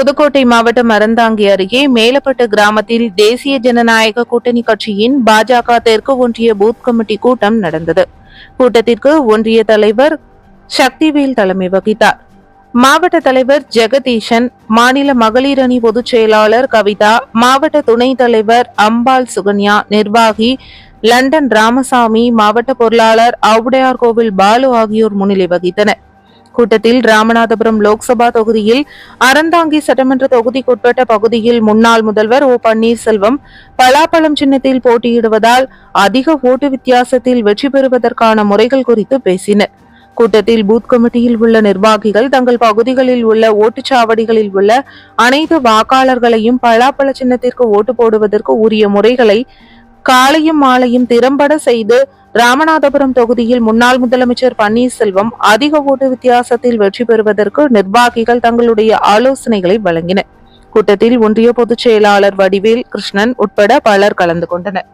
புதுக்கோட்டை மாவட்டம் அறந்தாங்கி அருகே மேலப்பட்டு கிராமத்தில் தேசிய ஜனநாயக கூட்டணி கட்சியின் பாஜக தெற்கு ஒன்றிய பூத் கமிட்டி கூட்டம் நடந்தது. கூட்டத்திற்கு ஒன்றிய தலைவர் சக்திவேல் தலைமை வகித்தார். மாவட்ட தலைவர் ஜெகதீஷன் மாநில மகளிர் அணி பொதுச் செயலாளர் கவிதா மாவட்ட துணைத் தலைவர் அம்பாள் சுகன்யா நிர்வாகி லண்டன் ராமசாமி மாவட்ட பொருளாளர் ஆவுடையார் கோவில் பாலு ஆகியோர் முன்னிலை வகித்தனர். கூட்டத்தில் ராமநாதபுரம் லோக்சபா தொகுதியில் அறந்தாங்கி சட்டமன்ற தொகுதிக்குட்பட்ட பகுதியில் முன்னாள் முதல்வர் ஓ பன்னீர்செல்வம் பலாப்பழம் சின்னத்தில் போட்டியிடுவதால் அதிக ஓட்டு வித்தியாசத்தில் வெற்றி பெறுவதற்கான முறைகள் குறித்து பேசினர். கூட்டத்தில் பூத் கமிட்டியில் உள்ள நிர்வாகிகள் தங்கள் பகுதிகளில் உள்ள ஓட்டுச்சாவடிகளில் உள்ள அனைத்து வாக்காளர்களையும் பலாப்பழ சின்னத்திற்கு ஓட்டு போடுவதற்கு உரிய முறைகளை காலையும் மாலையும் திறம்பட செய்து ராமநாதபுரம் தொகுதியில் முன்னாள் முதலமைச்சர் பன்னீர்செல்வம் அதிக ஓட்டு வித்தியாசத்தில் வெற்றி பெறுவதற்கு நிர்வாகிகள் தங்களுடைய ஆலோசனைகளை வழங்கினர் கூட்டத்தில் ஒன்றிய பொதுச் செயலாளர் வடிவேல் கிருஷ்ணன் உட்பட பலர் கலந்து கொண்டனர்.